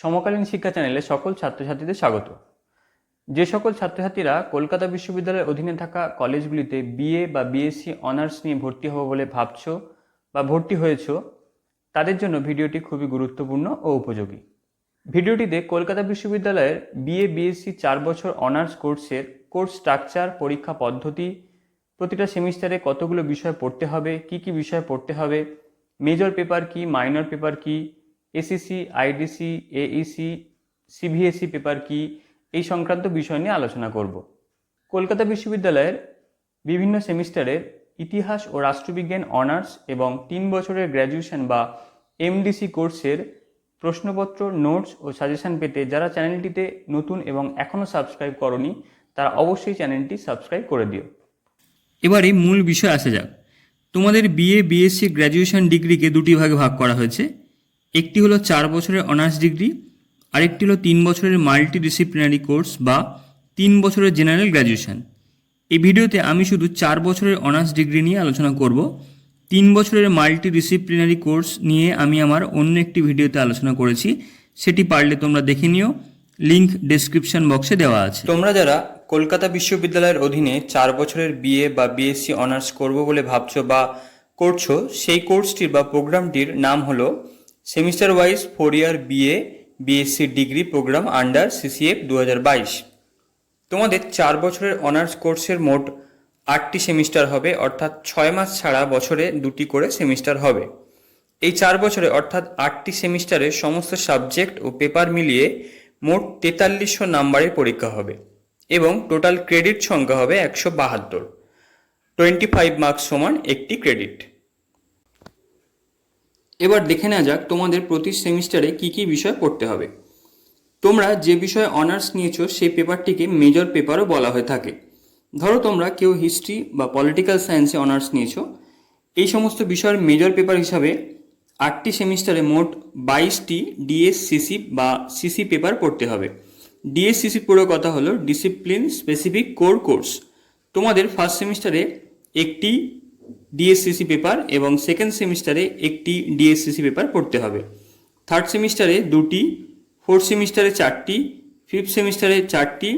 সমকালীন শিক্ষা চ্যানেলে সকল ছাত্রছাত্রীদের স্বাগত। যে সকল ছাত্রছাত্রীরা কলকাতা বিশ্ববিদ্যালয়ের অধীনে থাকা কলেজগুলিতে বিএ বা বিএসসি অনার্স নিয়ে ভর্তি হব বলে ভাবছ বা ভর্তি হয়েছো, তাদের জন্য ভিডিওটি খুবই গুরুত্বপূর্ণ ও উপযোগী। ভিডিওটিতে কলকাতা বিশ্ববিদ্যালয়ের বিএ, বিএসসি চার বছর অনার্স কোর্সের কোর্স স্ট্রাকচার, পরীক্ষা পদ্ধতি, প্রতিটা সেমিস্টারে কতগুলো বিষয় পড়তে হবে, কি কি বিষয় পড়তে হবে, মেজর পেপার কি, মাইনর পেপার কি SEC IDC AEC CVSE paper কি, এই সংক্রান্ত বিষয় নিয়ে আলোচনা করব। কলকাতা বিশ্ববিদ্যালয়ের বিভিন্ন সেমিস্টারের ইতিহাস ও রাষ্ট্রবিজ্ঞান অনার্স এবং তিন বছরের গ্র্যাজুয়েশন বা এমডিসি কোর্সের প্রশ্নপত্র, নোটস ও সাজেশন পেতে যারা চ্যানেলটিতে নতুন এবং এখনও সাবস্ক্রাইব করনি, তারা অবশ্যই চ্যানেলটি সাবস্ক্রাইব করে দিও। এবারে মূল বিষয় আসা যাক। তোমাদের বিএ বিএসসি গ্র্যাজুয়েশন ডিগ্রিকে দুটি ভাগে ভাগ করা হয়েছে। একটি হলো চার বছরের অনার্স ডিগ্রি, আরেকটি হলো তিন বছরের মাল্টি ডিসিপ্লিনারি কোর্স বা তিন বছরের জেনারেল গ্র্যাজুয়েশন এই ভিডিওতে আমি শুধু চার বছরের অনার্স ডিগ্রি নিয়ে আলোচনা করব। তিন বছরের মাল্টি ডিসিপ্লিনারি কোর্স নিয়ে আমি আমার অন্য একটি ভিডিওতে আলোচনা করেছি। সেটি পারলে তোমরা দেখে নিও। লিঙ্ক ডেসক্রিপশন বক্সে দেওয়া আছে। তোমরা যারা কলকাতা বিশ্ববিদ্যালয়ের অধীনে চার বছরের বিএ বা বিএসসি অনার্স করব বলে ভাবছ বা করছ, সেই কোর্সটির বা প্রোগ্রামটির নাম হলো semester wise four year BA BSc degree programme under CCF দু হাজার বাইশ তোমাদের চার বছরের অনার্স কোর্সের মোট আটটি সেমিস্টার হবে, অর্থাৎ ছয় মাস ছাড়া বছরে দুটি করে সেমিস্টার হবে। এই চার বছরে, অর্থাৎ আটটি সেমিস্টারে সমস্ত সাবজেক্ট ও পেপার মিলিয়ে মোট তেতাল্লিশশো নাম্বারের পরীক্ষা হবে এবং টোটাল ক্রেডিট সংখ্যা হবে একশো বাহাত্তর। টোয়েন্টি ফাইভ মার্কস সমান একটি ক্রেডিট এবার দেখে নেওয়া যাক তোমাদের প্রতি সেমিস্টারে কি কি বিষয় পড়তে হবে। তোমরা যে বিষয়ে অনার্স নিয়েছো, সেই পেপারটিকে মেজর পেপারও বলা হয়ে থাকে। ধরো তোমরা কেউ হিস্ট্রি বা পলিটিক্যাল সায়েন্সে অনার্স নিয়েছো। এই সমস্ত বিষয়ের মেজর পেপার হিসাবে আটটি সেমিস্টারে মোট বাইশটি ডিএসসিসি বা সিসি পেপার পড়তে হবে। ডিএসসিসি পুরো কথা হলো ডিসিপ্লিন স্পেসিফিক কোর কোর্স। তোমাদের ফার্স্ট সেমিস্টারে একটি ডিএসসিসি পেপার এবং সেকেন্ড সেমিস্টারে একটি ডিএসসিসি পেপার পড়তে হবে। থার্ড সেমিস্টারে দুটি ফোর্থ সেমিস্টারে চারটি ফিফথ সেমিস্টারে চারটি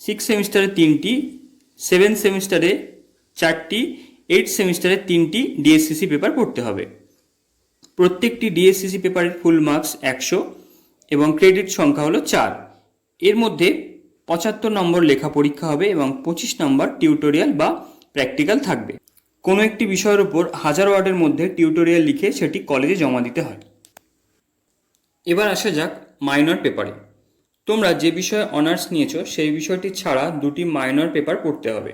সিক্স সেমিস্টারে তিনটি সেভেন সেমিস্টারে চারটি এইট সেমিস্টারে তিনটি ডিএসসিসি পেপার পড়তে হবে। প্রত্যেকটি ডিএসসিসি পেপারের ফুল মার্কস একশো এবং ক্রেডিট সংখ্যা হলো চার। এর মধ্যে পঁচাত্তর নম্বর লেখা পরীক্ষা হবে এবং পঁচিশ নম্বর টিউটোরিয়াল বা প্র্যাকটিক্যাল থাকবে। কোনো একটি বিষয়ের উপর হাজার ওয়ার্ডের মধ্যে টিউটোরিয়াল লিখে সেটি কলেজে জমা দিতে হয়। এবার আসা যাক মাইনর পেপারে। তোমরা যে বিষয়ে অনার্স নিয়েছো, সেই বিষয়টি ছাড়া দুটি মাইনর পেপার পড়তে হবে।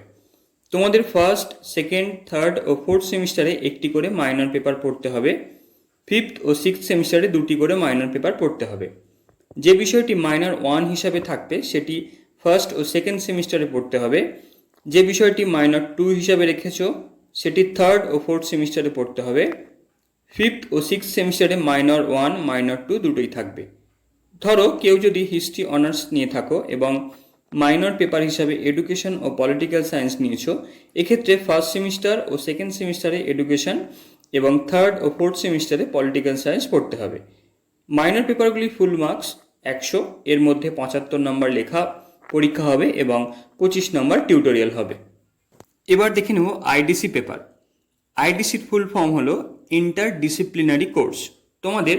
তোমাদের ফার্স্ট, সেকেন্ড, থার্ড ও ফোর্থ সেমিস্টারে একটি করে মাইনর পেপার পড়তে হবে। ফিফথ ও সিক্সথ সেমিস্টারে দুটি করে মাইনর পেপার পড়তে হবে। যে বিষয়টি মাইনর ওয়ান হিসাবে থাকবে, সেটি ফার্স্ট ও সেকেন্ড সেমিস্টারে পড়তে হবে। যে বিষয়টি মাইনর টু হিসাবে রেখেছো সেটি থার্ড ও ফোর্থ সেমিস্টারে পড়তে হবে। ফিফথ ও সিক্স সেমিস্টারে মাইনর ওয়ান মাইনর টু দুটোই থাকবে। ধরো কেউ যদি হিস্ট্রি অনার্স নিয়ে থাকো এবং মাইনর পেপার হিসাবে এডুকেশন ও পলিটিক্যাল সায়েন্স নিয়েছো, এক্ষেত্রে ফার্স্ট সেমিস্টার ও সেকেন্ড সেমিস্টারে এডুকেশন এবং থার্ড ও ফোর্থ সেমিস্টারে পলিটিক্যাল সায়েন্স পড়তে হবে। মাইনর পেপারগুলি ফুল মার্কস একশো, এর মধ্যে পঁচাত্তর নম্বর লেখা পরীক্ষা হবে এবং পঁচিশ নম্বর টিউটোরিয়াল হবে। এবার দেখে নেব আইডিসি পেপার। আইডিসির ফুল ফর্ম হলো ইন্টার ডিসিপ্লিনারি কোর্স তোমাদের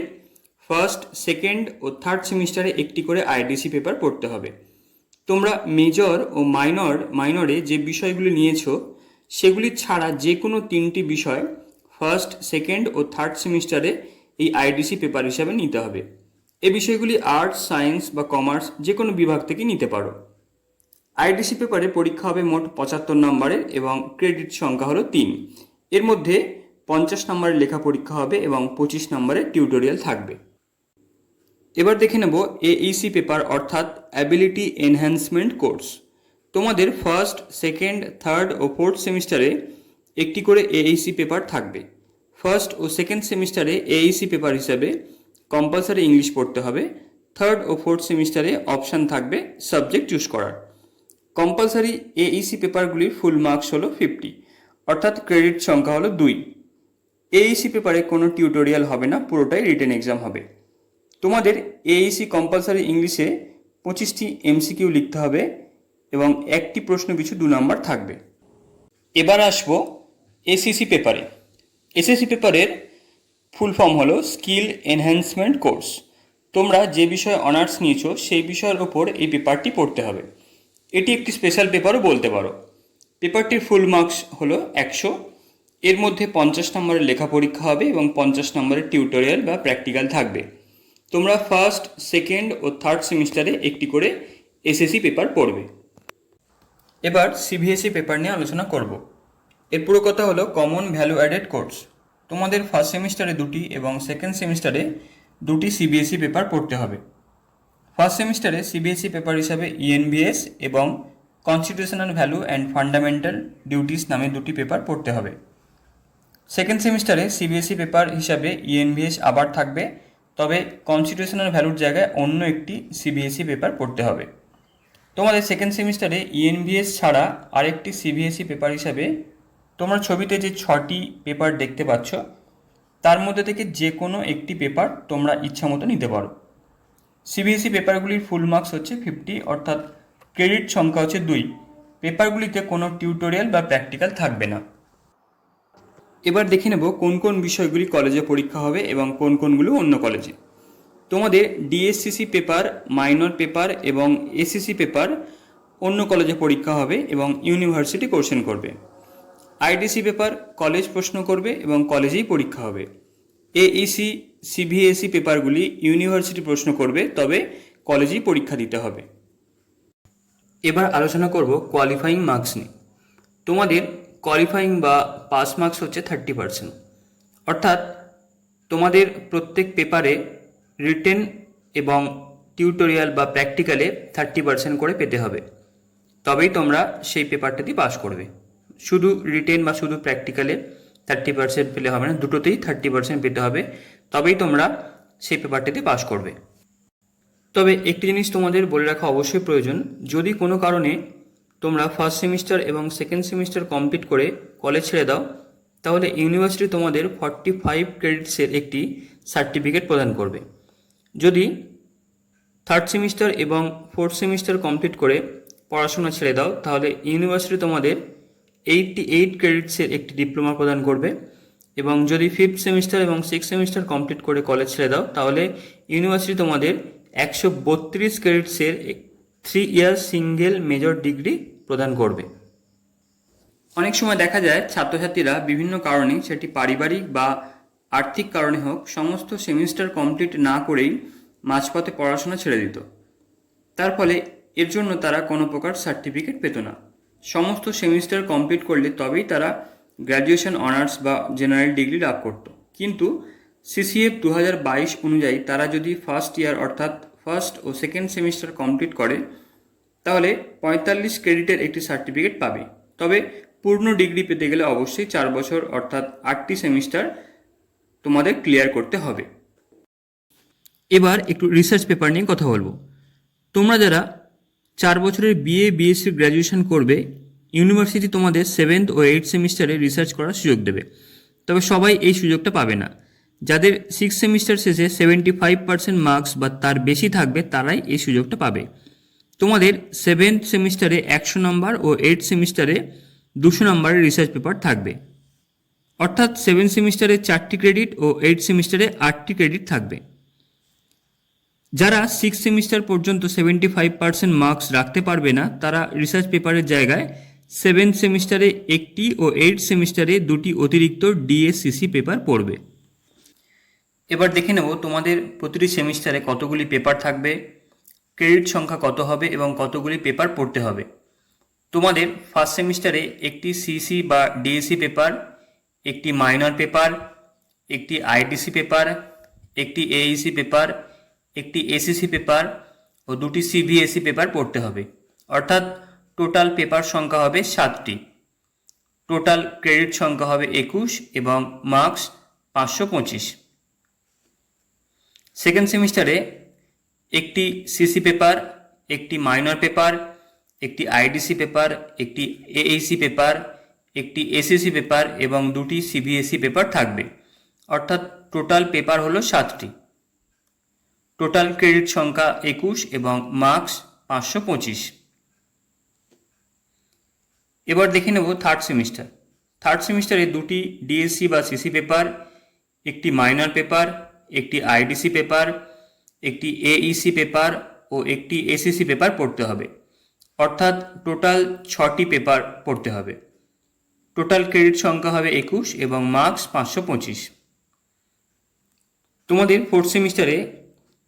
ফার্স্ট সেকেন্ড ও থার্ড সেমিস্টারে একটি করে আইডিসি পেপার পড়তে হবে। তোমরা মেজর ও মাইনর মাইনরে যে বিষয়গুলি নিয়েছো, সেগুলি ছাড়া যে কোনো তিনটি বিষয় ফার্স্ট সেকেন্ড ও থার্ড সেমিস্টারে এই আইডিসি পেপার হিসাবে নিতে হবে। এ বিষয়গুলি আর্টস সায়েন্স বা কমার্স যে কোনো বিভাগ থেকে নিতে পারো। আইডিসি পেপারে পরীক্ষা হবে মোট পঁচাত্তর নম্বরের এবং ক্রেডিট সংখ্যা হলো তিন। এর মধ্যে পঞ্চাশ নম্বরের লেখা পরীক্ষা হবে এবং পঁচিশ নম্বরের টিউটোরিয়াল থাকবে। এবার দেখে নেব এইসি পেপার অর্থাৎ অ্যাবিলিটি এনহ্যান্সমেন্ট কোর্স তোমাদের ফার্স্ট সেকেন্ড থার্ড ও ফোর্থ সেমিস্টারে একটি করে এইসি পেপার থাকবে। ফার্স্ট ও সেকেন্ড সেমিস্টারে এইসি পেপার হিসাবে কম্পালসারি ইংলিশ পড়তে হবে। থার্ড ও ফোর্থ সেমিস্টারে অপশান থাকবে সাবজেক্ট চুজ করার। কম্পালসারি এইসি পেপারগুলির ফুল মার্কস হলো ফিফটি অর্থাৎ ক্রেডিট সংখ্যা হলো দুই। এইসি পেপারে কোনো টিউটোরিয়াল হবে না, পুরোটাই রিটেন এক্সাম হবে। তোমাদের এইসি কম্পালসারি ইংলিশে পঁচিশটি এমসিকিউ লিখতে হবে এবং একটি প্রশ্ন পিছু দু নম্বর থাকবে। এবার আসব এসিসি পেপারে। এসএসসি পেপারের ফুল ফর্ম হলো স্কিল এনহ্যান্সমেন্ট কোর্স। তোমরা যে বিষয়ে অনার্স নিয়েছো, সেই বিষয়ের ওপর এই পেপারটি পড়তে হবে। এটি একটি স্পেশাল পেপারও বলতে পারো। পেপারটির ফুল মার্কস হলো একশো। এর মধ্যে পঞ্চাশ নম্বরের লেখা পরীক্ষা হবে এবং পঞ্চাশ নম্বরের টিউটোরিয়াল বা প্র্যাকটিক্যাল থাকবে। তোমরা ফার্স্ট সেকেন্ড ও থার্ড সেমিস্টারে একটি করে এসএসসি পেপার পড়বে। এবার সিবিএসই পেপার নিয়ে আলোচনা করব। এর পুরো কথা হলো কমন ভ্যালু অ্যাডেড কোর্স তোমাদের ফার্স্ট সেমিস্টারে দুটি এবং সেকেন্ড সেমিস্টারে দুটি সিবিএসই পেপার পড়তে হবে। ফার্স্ট সেমিস্টারে সিবিএসই পেপার হিসাবে E ইএনবিএস এবং constitutional value and fundamental duties নামে দুটি পেপার পড়তে হবে। সেকেন্ড সেমিস্টারে সিবিএসই পেপার হিসাবে E ইএনবিএস আবার থাকবে, তবে কনস্টিটিউশনাল ভ্যালুর জায়গায় অন্য একটি সিবিএসই পেপার পড়তে হবে। তোমাদের সেকেন্ড সেমিস্টারে ইএনবিএস ছাড়া আরেকটি সিবিএসই পেপার হিসাবে তোমরা ছবিতে যে ছটি পেপার দেখতে পাচ্ছ, তার মধ্যে থেকে যে কোনো একটি পেপার তোমরা ইচ্ছা মতো নিতে পারো। সিবিএসই পেপারগুলির ফুল মার্কস হচ্ছে ফিফটি অর্থাৎ ক্রেডিট সংখ্যা হচ্ছে দুই। পেপারগুলিতে কোনো টিউটোরিয়াল বা প্র্যাকটিক্যাল থাকবে না। এবার দেখে নেব কোন কোন বিষয়গুলি কলেজে পরীক্ষা হবে এবং কোন কোনগুলো অন্য কলেজে তোমাদের ডিএসসিসি পেপার মাইনর পেপার এবং এসিসি পেপার অন্য কলেজে পরীক্ষা হবে এবং ইউনিভার্সিটি কোশ্চেন করবে। আইডিসি পেপার কলেজ প্রশ্ন করবে এবং কলেজেই পরীক্ষা হবে। এইসি সিবিএসই পেপারগুলি ইউনিভার্সিটি প্রশ্ন করবে, তবে কলেজেই পরীক্ষা দিতে হবে। এবার আলোচনা করব কোয়ালিফাইং মার্কস নিয়ে। তোমাদের কোয়ালিফাইং বা পাস মার্কস হচ্ছে থার্টি পার্সেন্ট অর্থাৎ তোমাদের প্রত্যেক পেপারে রিটেন এবং টিউটোরিয়াল বা প্র্যাকটিক্যালে থার্টি পার্সেন্ট করে পেতে হবে। তবেই তোমরা সেই পেপারটাতে পাস করবে। শুধু রিটেন বা শুধু প্র্যাকটিক্যালে থার্টি পার্সেন্ট পেলে হবে না, দুটোতেই থার্টি পার্সেন্ট পেতে হবে, তবেই তোমরা সেই পেপারটিতে পাস করবে। তবে একটি জিনিস তোমাদের বলে রাখা অবশ্যই প্রয়োজন, যদি কোনো কারণে তোমরা ফার্স্ট সেমিস্টার এবং সেকেন্ড সেমিস্টার কমপ্লিট করে কলেজ ছেড়ে দাও, তাহলে ইউনিভার্সিটি তোমাদের ফর্টি ফাইভ ক্রেডিটসের একটি সার্টিফিকেট প্রদান করবে। যদি থার্ড সেমিস্টার এবং ফোর্থ সেমিস্টার কমপ্লিট করে পড়াশোনা ছেড়ে দাও, তাহলে ইউনিভার্সিটি তোমাদের এইটটি এইট ক্রেডিটসের একটি ডিপ্লোমা প্রদান করবে এবং যদি ফিফথ সেমিস্টার এবং সিক্স সেমিস্টার কমপ্লিট করে কলেজ ছেড়ে দাও, তাহলে ইউনিভার্সিটি তোমাদের একশো বত্রিশ ক্রেডিটসের three year single major degree প্রদান করবে। অনেক সময় দেখা যায় ছাত্রছাত্রীরা বিভিন্ন কারণে, সেটি পারিবারিক বা আর্থিক কারণে হোক, সমস্ত সেমিস্টার কমপ্লিট না করেই মাঝপথে পড়াশোনা ছেড়ে দিত। তার ফলে এর জন্য তারা কোনো প্রকার সার্টিফিকেট পেত না। সমস্ত সেমিস্টার কমপ্লিট করলে তবেই তারা গ্র্যাজুয়েশন অনার্স বা জেনারেল ডিগ্রি লাভ করত। কিন্তু সিসিএফ দু হাজার বাইশ অনুযায়ী তারা যদি ফার্স্ট ইয়ার অর্থাৎ ফার্স্ট ও সেকেন্ড সেমিস্টার কমপ্লিট করে, তাহলে পঁয়তাল্লিশ ক্রেডিটের একটি সার্টিফিকেট পাবে। তবে পূর্ণ ডিগ্রি পেতে গেলে অবশ্যই চার বছর অর্থাৎ আটটি সেমিস্টার তোমাদের ক্লিয়ার করতে হবে। এবার একটু রিসার্চ পেপার নিয়ে কথা বলব। তোমরা যারা চার বছরের বিএ বিএসসি গ্র্যাজুয়েশন করবে ইউনিভার্সিটি তোমাদের সেভেন্থ ও এইট সেমিস্টারে রিসার্চ করার সুযোগ দেবে। তবে সবাই এই সুযোগটা পাবে না। যাদের সিক্স সেমিস্টার শেষে সেভেন্টি ফাইভ পার্সেন্ট মার্কস বা তার বেশি থাকবে, তারাই এই সুযোগটা পাবে। তোমাদের সেভেন্থ সেমিস্টারে একশো নম্বর ও এইট সেমিস্টারে দুশো নম্বরের রিসার্চ পেপার থাকবে। অর্থাৎ সেভেন সেমিস্টারে চারটি ক্রেডিট ও এইট সেমিস্টারে আটটি ক্রেডিট থাকবে। যারা সিক্স সেমিস্টার পর্যন্ত সেভেন্টি ফাইভ পার্সেন্ট মার্কস রাখতে পারবে না, তারা রিসার্চ পেপারের জায়গায় সেভেন সেমিস্টারে একটি ও এইট সেমিস্টারে দুটি অতিরিক্ত ডিএসসিসি পেপার পড়বে। এবার দেখে নেব তোমাদের প্রতিটি সেমিস্টারে কতগুলি পেপার থাকবে ক্রেডিট সংখ্যা কত হবে এবং কতগুলি পেপার পড়তে হবে। তোমাদের ফার্স্ট সেমিস্টারে একটি সিসি বা ডিএসসি পেপার একটি মাইনর পেপার একটি আইডিসি পেপার একটি এইসি পেপার একটি এসিসি পেপার ও দুটি সিবিএসই পেপার পড়তে হবে। অর্থাৎ টোটাল পেপার সংখ্যা হবে সাতটি। টোটাল ক্রেডিট সংখ্যা হবে একুশ এবং মার্কস পাঁচশো পঁচিশ। সেকেন্ড সেমিস্টারে একটি সিসি পেপার একটি মাইনর পেপার একটি আইডিসি পেপার একটি এইসি পেপার একটি এসিসি পেপার এবং দুটি সিবিএসই পেপার থাকবে। অর্থাৎ টোটাল পেপার হলো সাতটি। টোটাল ক্রেডিট সংখ্যা একুশ এবং মার্কস পাঁচশো পঁচিশ। এবার দেখে নেব থার্ড সেমিস্টার থার্ড সেমিস্টারে দুটি ডিএসসি বা সিসি পেপার একটি মাইনর পেপার একটি আইডিসি পেপার একটি এইসি পেপার ও একটি এসিসি পেপার পড়তে হবে। অর্থাৎ টোটাল ছটি পেপার পড়তে হবে। টোটাল ক্রেডিট সংখ্যা হবে একুশ এবং মার্কস পাঁচশো পঁচিশ। তোমাদের ফোর্থ সেমিস্টারে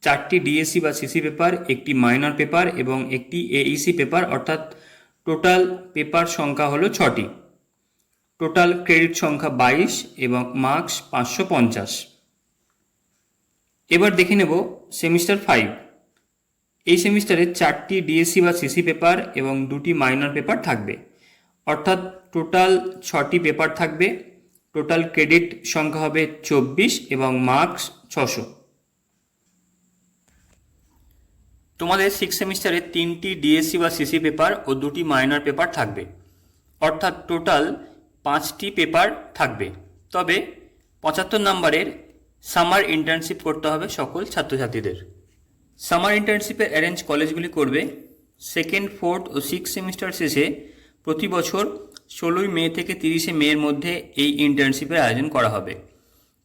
চারটি ডিএসসি বা সিসি পেপার একটি মাইনর পেপার এবং একটি এইসি পেপার অর্থাৎ টোটাল পেপার সংখ্যা হলো ছটি। টোটাল ক্রেডিট সংখ্যা বাইশ এবং মার্কস পাঁচশো পঞ্চাশ। এবার দেখে নেব সেমিস্টার ফাইভ এই সেমিস্টারে চারটি ডিএসসি বা সিসি পেপার এবং দুটি মাইনর পেপার থাকবে। অর্থাৎ টোটাল ছটি পেপার থাকবে। টোটাল ক্রেডিট সংখ্যা হবে চব্বিশ এবং মার্কস ছশো। তোমাদের সিক্স সেমিস্টারে তিনটি ডিএসসি বা সিসি পেপার ও দুটি মাইনর পেপার থাকবে। অর্থাৎ টোটাল পাঁচটি পেপার থাকবে। তবে পঁচাত্তর নম্বরের সামার ইন্টার্নশিপ করতে হবে সকল ছাত্রছাত্রীদের। সামার ইন্টার্নশিপের অ্যারেঞ্জ কলেজগুলি করবে। সেকেন্ড ফোর্থ ও সিক্স সেমিস্টার শেষে প্রতি বছর ষোলোই মে থেকে তিরিশে মের মধ্যে এই ইন্টার্নশিপের আয়োজন করা হবে।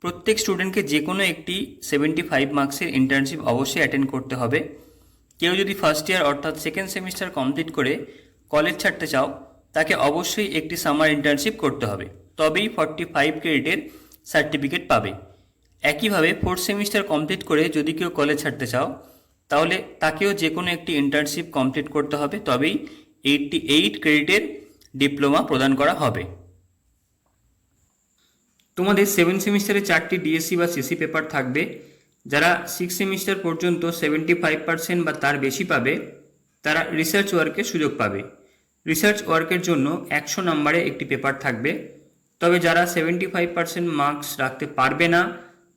প্রত্যেক স্টুডেন্টকে যে কোনো একটি সেভেন্টি ফাইভ মার্কসের ইন্টার্নশিপ অবশ্যই অ্যাটেন্ড করতে হবে। কেউ যদি ফার্স্ট ইয়ার অর্থাৎ সেকেন্ড সেমিস্টার কমপ্লিট করে কলেজ ছাড়তে চাও, তাকে অবশ্যই একটি সামার ইন্টার্নশিপ করতে হবে। তবেই ফর্টি ফাইভ ক্রেডিটের সার্টিফিকেট পাবে। একইভাবে ফোর্থ সেমিস্টার কমপ্লিট করে যদি কেউ কলেজ ছাড়তে চাও, তাহলে তাকেও যে কোনো একটি ইন্টার্নশিপ কমপ্লিট করতে হবে। তবেই এইটটি এইট ক্রেডিটের ডিপ্লোমা প্রদান করা হবে। তোমাদের সেভেন সেমিস্টারে চারটি ডিএসসি বা সিসি পেপার থাকবে। যারা সিক্স সেমিস্টার পর্যন্ত সেভেন্টি ফাইভ পার্সেন্ট বা তার বেশি পাবে, তারা রিসার্চ ওয়ার্কের সুযোগ পাবে। রিসার্চ ওয়ার্কের জন্য একশো নম্বরে একটি পেপার থাকবে। তবে যারা সেভেন্টি ফাইভ পার্সেন্ট মার্কস রাখতে পারবে না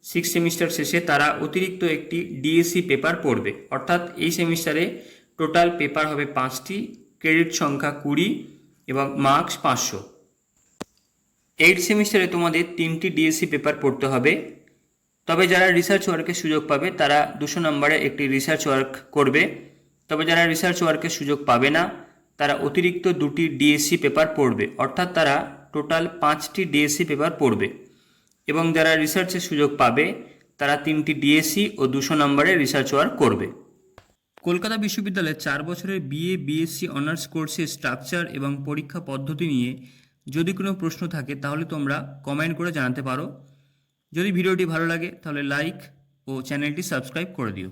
সিক্স সেমিস্টার শেষে তারা অতিরিক্ত একটি ডিএসসি পেপার পড়বে। অর্থাৎ এই সেমিস্টারে টোটাল পেপার হবে পাঁচটি ক্রেডিট সংখ্যা কুড়ি এবং মার্কস পাঁচশো। এইট সেমিস্টারে তোমাদের তিনটি ডিএসসি পেপার পড়তে হবে। তবে যারা রিসার্চ ওয়ার্কের সুযোগ পাবে, তারা দুশো নম্বরে একটি রিসার্চ ওয়ার্ক করবে। তবে যারা রিসার্চ ওয়ার্কের সুযোগ পাবে না, তারা অতিরিক্ত দুটি ডিএসসি পেপার পড়বে। অর্থাৎ তারা টোটাল পাঁচটি ডিএসসি পেপার পড়বে। এবং যারা রিসার্চের সুযোগ পাবে, তারা তিনটি ডিএসসি ও দুশো নম্বরের রিসার্চ ওয়ার্ক করবে। কলকাতা বিশ্ববিদ্যালয়ে চার বছরের বিএ বিএসসি অনার্স কোর্সের স্ট্রাকচার এবং পরীক্ষা পদ্ধতি নিয়ে যদি কোনো প্রশ্ন থাকে, তাহলে তোমরা কমেন্ট করে জানাতে পারো। যদি ভিডিওটি ভালো লাগে তাহলে লাইক ও চ্যানেলটি সাবস্ক্রাইব করে দিও।